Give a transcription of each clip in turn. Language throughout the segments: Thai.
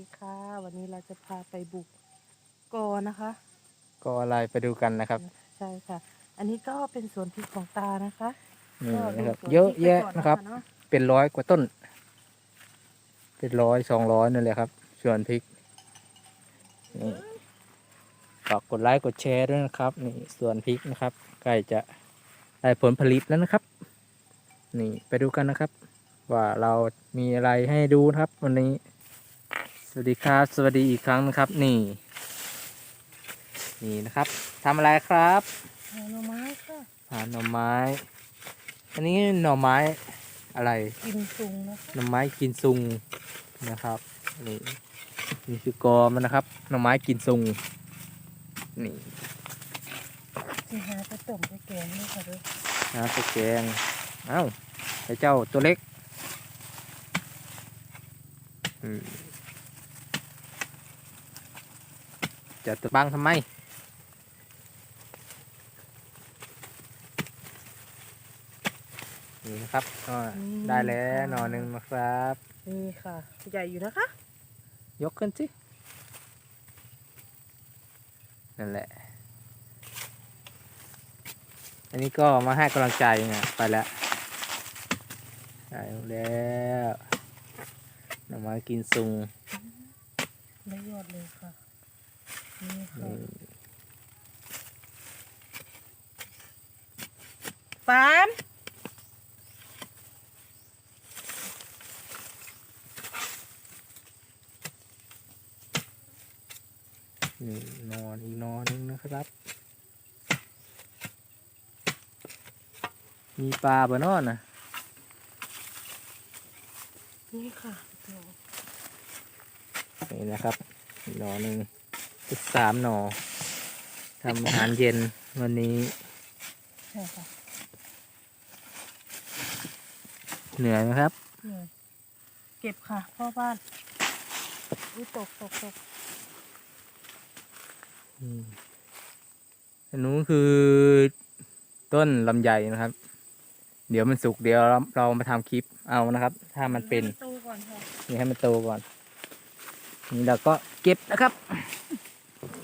ดีค่ะ วันนี้เราจะพาไปบุกกอนะคะ ก็อะไรไปดูกันนะครับ ใช่ค่ะ อันนี้ก็เป็นสวนพริกของตานะคะนี่ก็ดูนะครับสวนเยอะพริกไปแยะก่อนะครับเนาะเป็นร้อยกว่าต้น เป็นร้อยสองร้อยนั่นแหละครับสวนพริกนี่ฝากกดไลค์กดแชร์ด้วยนะครับ นี่สวนพริกนะครับใกล้จะได้ผลผลิตแล้วนะครับ นี่ไปดูกันนะครับ ว่าเรามีอะไรให้ดูนะครับ วันนี้ สวัสดีครับ สวัสดีอีกครั้งนะครับ นี่ นี่นะครับทำอะไรครับหาหน่อไม้ค่ะหาหน่อไม้ อันนี้หน่อไม้อะไร กินซุงนะคะหน่อไม้กินซุงนะครับนี่นี่คือกอมันนะครับ หน่อไม้กินซุงนี่สิหาไปต้มไปแกงนี่ค่ะเด้อนะตะแกงเอ้าไอ้เจ้าตัวเล็กอืม จะตะบังทำไม นี่นะครับก็ได้แล้วหน่อหนึ่งนะครับ นี่ค่ะ ใหญ่อยู่นะคะ ยกขึ้นสิ นั่นแหละ อันนี้ก็มาให้กำลังใจเนี่ยไปแล้วได้แล้วหน่อไม้กินซุง ได้ยอดเลยค่ะนี่ค่ะนี่ ฟานนี่นอนอีกนอนนึงนะครับ มีปลาบ่นอนนะนี่ค่ะเดี๋ยวนี่นะครับ อีกหนอหนึ่ง อีกสามหนอทำอาหารเย็นวันนี้ ใช่ค่ะเหนื่อยไหมครับเหนื่อยเก็บค่ะพ่อบ้านอุ้ยตกตกตกอืมอันนู้นคือต้นลำไยนะครับ เดี๋ยวมันสุกเดี๋ยวเราเรามาทำคลิปเอานะครับ ถ้ามันเป็นให้โตก่อนค่ะนี่ให้มันโตก่อน นี่เราก็เก็บนะครับ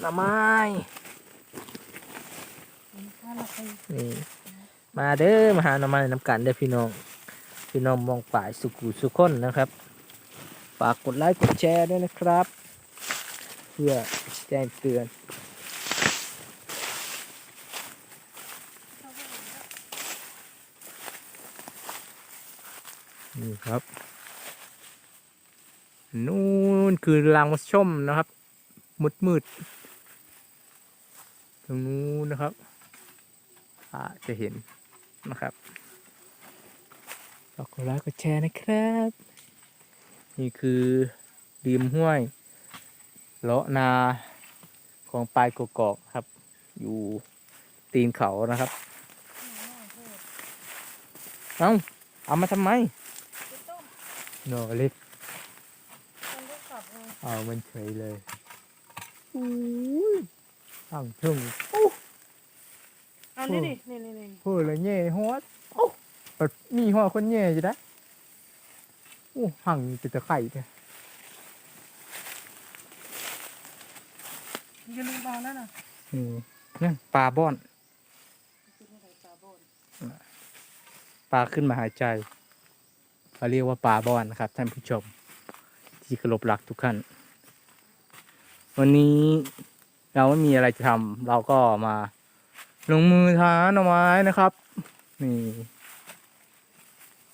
หน่อไม้นี่ค่ะเราไปนี่มาเด้อมาหาหน่อไม้น้ำกันเด้อพี่น้อง พี่น้องมองป่ายสุกุสุคนนะครับฝากกดไลค์กดแชร์ด้วยนะครับ เพื่อแจ้งเตือนนี่ครับ นู่นคือรางมัชมนะครับ มืดมืดๆตรงนู้นนะครับอาจจะเห็นนะครับฝากกดไลค์กดแชร์นะครับ นี่คือริมห้วยเลาะนาของปลายกกอกครับ อยู่ตีนเขานะครับ เอ้าเอามาทำไมไปต้มหน่อเล็กต้มด้วยกับเออเอามันเฉยเลย อุ้ยตั้งทุ่งเอานี่ดินี่นี่นี่พูดเลยแย่ฮอดโอ้ปัดมีหัวคนแย่อยู่นะโอ้หังจะตะไคร่เนี่ยอย่าลืมเอาแล้วนะอืมนั่นปลาบ้อนกินอะไรปลาโบนปลาขึ้นมาหายใจเขาเรียกว่าปลาบ้อนนะครับ ท่านผู้ชม ที่เคารพรักทุกท่าน วันนี้เราไม่มีอะไรจะทำเราก็มา ลงมือทาหน่อไม้นะครับ นี่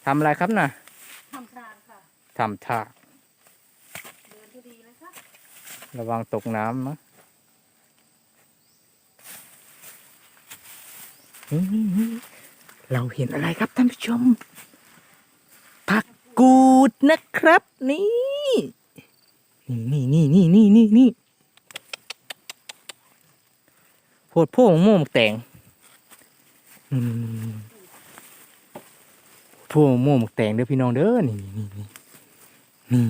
ทำอะไรครับน่ะทำทานค่ะทำถากเดินที่ดีนะคะระวังตกน้ำนะนี่นี่นี่เราเห็นอะไรครับท่านผู้ชม ผักกูดนะครับ นี่ นี่นี่นี่นี่นี่นี่นี่ โพดโพ่งม่หมกแตงพดโม่หมกแตงเด้อพี่น้องเด้อนี่นี่นี่นี่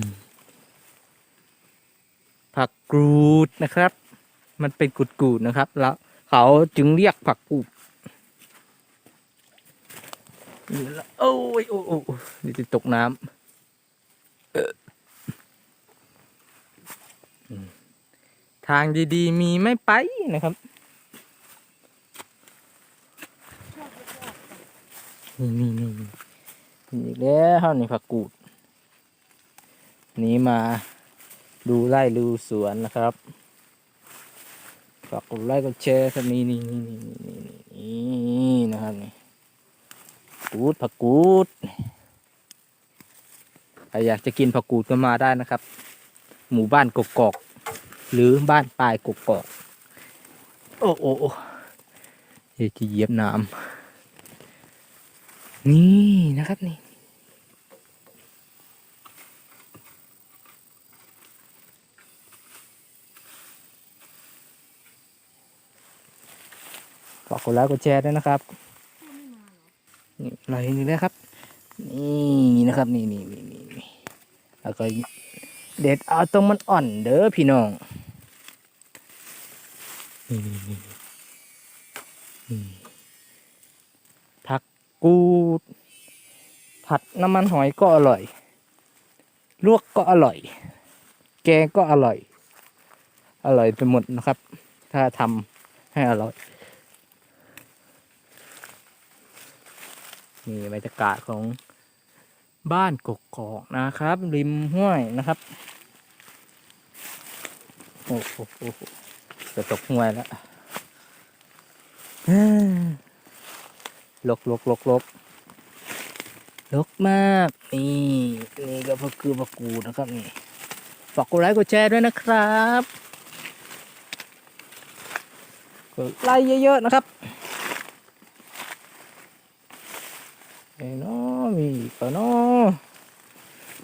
ผักกูดนะครับ มันเป็นกุดกูดนะครับ แล้ว เขาจึงเรียกผักกูดนี่ละโอ้ยโอ้ยโอ้ยเดี๋ยวจะตกน้ำเออทางดีๆมีไม่ไปนะครับ นี่นี่นี่นี่อีกแล้วนี่ผักกูด นี้มาดูไร่ดูสวนนะครับฝากกดไลค์กดแชร์ครับนี่นี่นี่นี่นี่นี่นี่นะครับนี่กูดผักกูดใครอยากจะกินผักกูดก็มาได้นะครับ หมู่บ้านกกอก หรือบ้านปลายกกอก โอ้โอ้โอ้เดี๋ยวจะเยียบน้ำ นี่นะครับนี่ฝากกดไลค์กดแชร์ด้วยนะครับนี่อะไรนี่นะครับ นี่นะครับนี่นี่นี่นี่แล้วก็เด็ดเอาตรงมันอ่อนเด้อพี่น้องนี่นี่นี่นี่ กูผัดน้ำมันหอยก็อร่อย ลวกก็อร่อย แกงก็อร่อย อร่อยไปหมดนะครับ ถ้าทำให้อร่อยนี่บรรยากาศของบ้านกกอกนะครับ ริมห้วยนะครับ โอ้โหจะตกห้วยแล้ว ลกลกลกลกลกมากนี่นี่ก็คือปะกูนะครับนี่ฝากกดไลค์กดแชร์ด้วยนะครับกดไลค์เยอะๆนะครับไอ้นาะมีอีกปะเนาะ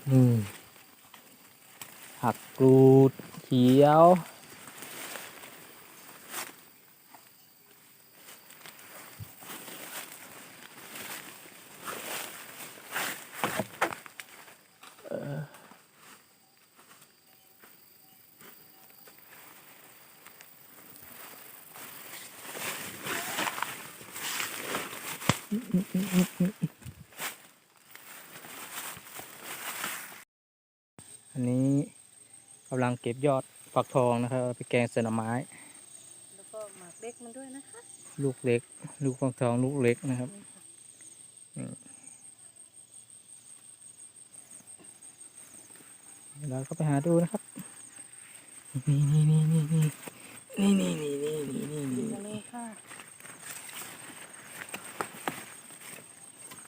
อืมผักกรูดเขียว เอ่อ อันนี้กำลังเก็บยอดฝักทองนะครับเอาไปแกงเสหน่อไม้ แล้วก็หมากเล็กมันด้วยนะคะ ลูกเล็ก ลูกฝักทองลูกเล็กนะครับนี่เราก็ไปหาดูนะครับ นี่นี่นี่นี่นี่นี่นี่นี่นี่นี่นี่กินี่นกันเลยค่ะ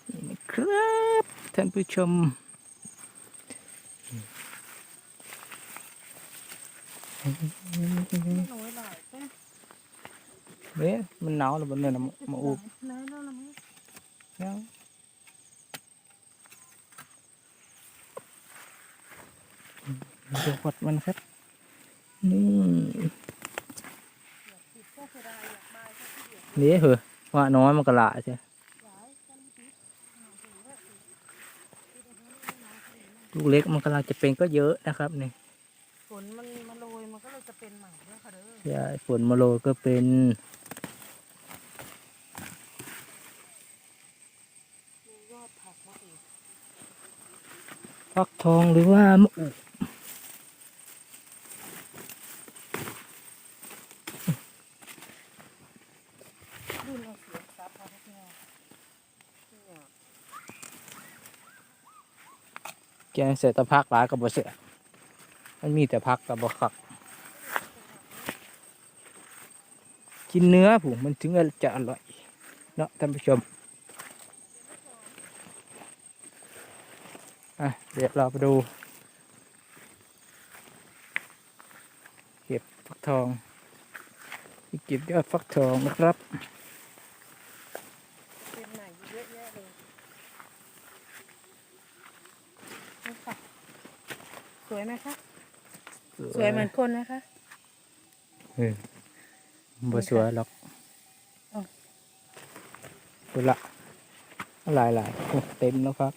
นี่นะครับท่านผู้ชม น้อยหลายแค่ เว้ยมันหนาวแล้วบนเนี่ยนะมาอุบยังดูขดมันครับ นี่เนี่ยวนี่เหรอว่าน้อยมันก็ละใช่ย้ายกันติดลูกเล็กมันกำลังจะเป็นก็เยอะนะครับนี่ ยายฝนมโลก็เป็นฟักทองหรือว่ามะอุแกงเสร็จตะพักหลายกับบเสียมันมีแต่พักกับบขัก กินเนื้อผมมันถึงจะอร่อยเนาะท่านผู้ชมอะเดี๋ยวเราไปดู เก็บฟักทองเก็บยอดฟักทองนะครับเป็นใหม่เยอะแยะเลยนี่ค่ะสวยไหมคะ สวยเหมือนคนนะคะเออ บ่สวยหรอกอ้าวดูละหลายหลายๆโอ้เต็มแล้วครับ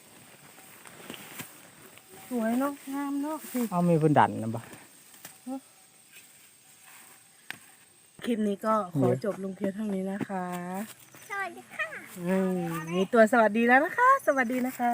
สวยเนาะงามเนาะเอามีบนดันนะบ่คลิปนี้ก็ขอจบลงเพียงเท่านี้นะคะ สวัสดีค่ะมีตัวสวัสดีแล้วนะคะ สวัสดีนะคะ